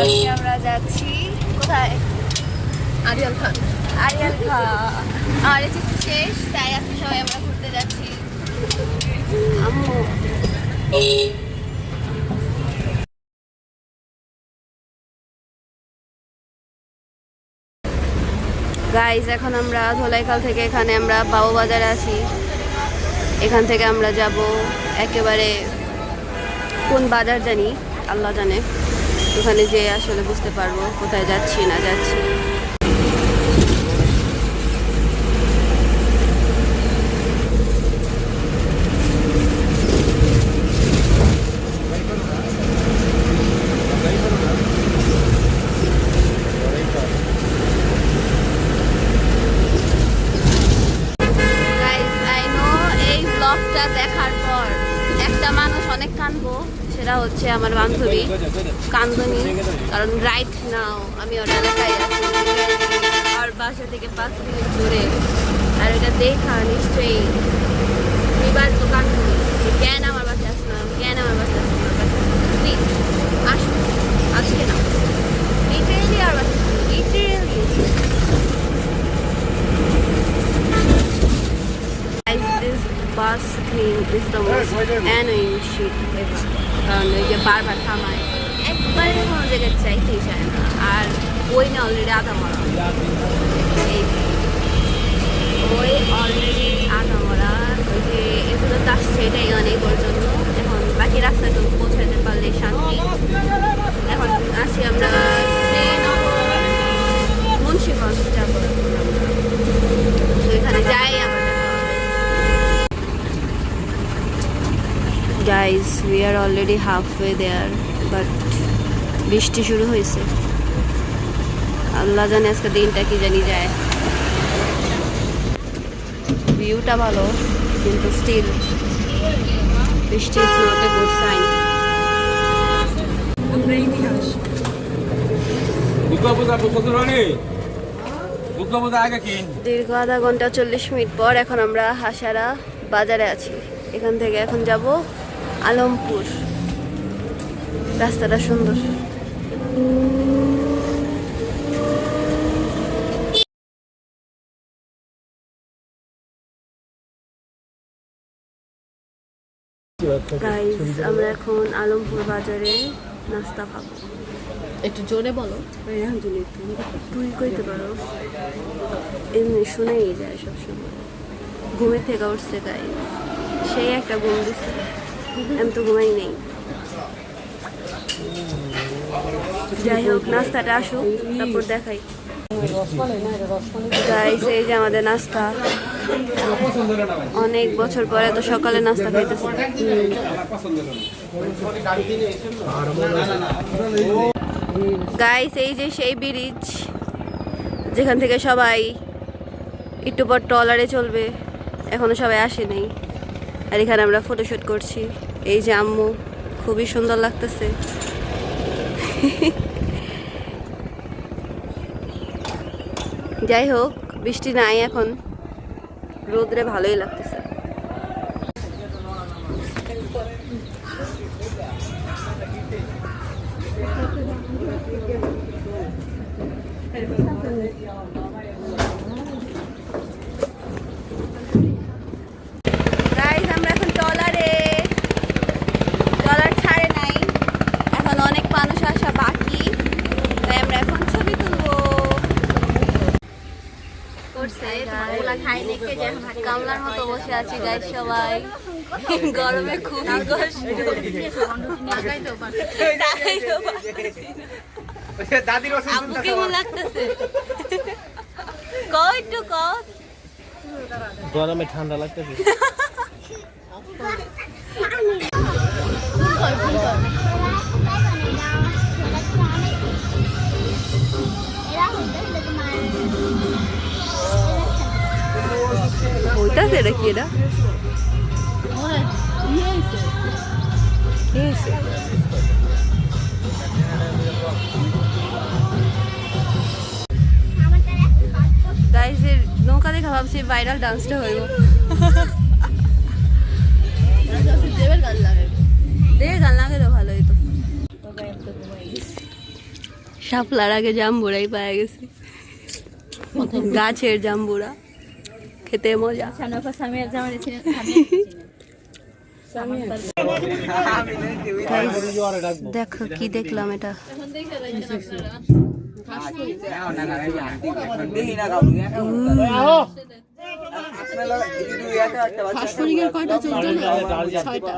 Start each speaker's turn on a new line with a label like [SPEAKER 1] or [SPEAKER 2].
[SPEAKER 1] আজকে আমরা যাচ্ছি কোথায়?
[SPEAKER 2] আরিয়াল খান।
[SPEAKER 1] আরিয়াল খা আমার এসেছি শেষ তাই আজকে সবাই আমরা ঘুরতে যাচ্ছি। আম্মু। গাইজ এখন আমরা ধোলাইখাল থেকে এখানে আমরা বাবু বাজারে আছি। এখান থেকে আমরা যাব একেবারে কোন বাজার জানি আল্লাহ জানে। ওখানে যেয়ে আসলে বুঝতে পারব কোথায় যাচ্ছি না যাচ্ছি। হচ্ছে আমার বান্ধবী কান্দনি। কারণ রাইট নাও আমি ওর এলাকায় আছি। আর বাসা থেকে পাঁচ মিনিট দূরে। আর এটা দেখা নিশ্চয়ই এবার তো কান্দনি কেন আমার বাসায় আসলো না? কেন আমার বাসায় আসলো না? প্লিজ আসুন। আজকে না। লিটারেলি আর বাসায় literally this bus thing is the most annoying shit ever. কারণ ওই যে বারবার থামায়। একবারে কোনো জায়গায় চাইতেই চায় না। আর ওই না অলরেডি আধা মরা। ওই অলরেডি আধা মরা। ওই যে এগুলো তো আসছে এটাই অনেক ওর জন্য। এখন বাকি রাস্তাটুকু পৌঁছাতে পারলে শান্তি। এখন আসি আমরা শ্রীনগর মুন্সিগঞ্জ যাব এখন আমরা তো এখানে যাই আবার দেখা হবে guys we are already halfway there but বৃষ্টি শুরু হয়েছে। আল্লাহ জানে আজকে দিনটা কি জানি যায়। ভিউটা ভালো কিন্তু স্টিল বৃষ্টি is not a good sign
[SPEAKER 2] আমরা ইতিহাস
[SPEAKER 1] দীর্ঘ আধা ঘণ্টা চল্লিশ মিনিট পর এখন আমরা হাসারা বাজারে আছি। এখান থেকে এখন যাব আলমপুর। রাস্তাটা সুন্দর। গাইজ আমরা এখন আলমপুর বাজারে নাস্তা খাব।
[SPEAKER 2] একটু জোরে বলো।
[SPEAKER 1] তুই কইতে পারো এমনি শুনেই যায় সবসময়। ঘুমের থেকে উঠছে তাই সেই একটা ঘুম দিচ্ছে আমি তো ঘুমাই নেই। যাই হোক, নাস্তাটা আসুক, তারপর দেখাই। যে আমাদের নাস্তা। অনেক বছর পরে তো সকালে নাস্তা খাইতেছি। গাইস এই যে সেই ব্রিজ যেখান থেকে সবাই একটু পর ট্রলারে চলবে, এখনও সবাই আসেনি আর এখানে আমরা ফটোশুট করছি। এই যে আম্মু, খুবই সুন্দর লাগতেছে। যাই হোক, বৃষ্টি নাই এখন। রোদ্রে ভালোই লাগতেছে। গাইস আমরা এখন ট্রলারে ট্রলার ছাড়ে নাই এখন অনেক মানুষ আসা বাকি তাই আমরা এখন ছবি তুলবো করছে ওগুলা খাই দেখে যে কামলার মতো বসে আছি গাইস সবাই। গরমে খুবই কষ্ট।
[SPEAKER 3] দাদির
[SPEAKER 1] লাগতেছে। কই একটু কও।
[SPEAKER 4] গরমে ঠান্ডা লাগতেছে।
[SPEAKER 1] এর নৌকা দেখা ভাবছি ভাইরাল ডান্সটা হইব। দেবের তো ভালোই তো। শাপলার আগে জাম্বুরাই পাওয়া গেছে। গাছের জাম্বুরা। খেতে মজা। দেখো কি দেখলাম এটা।
[SPEAKER 2] কয়টা চলছে ছয়টা।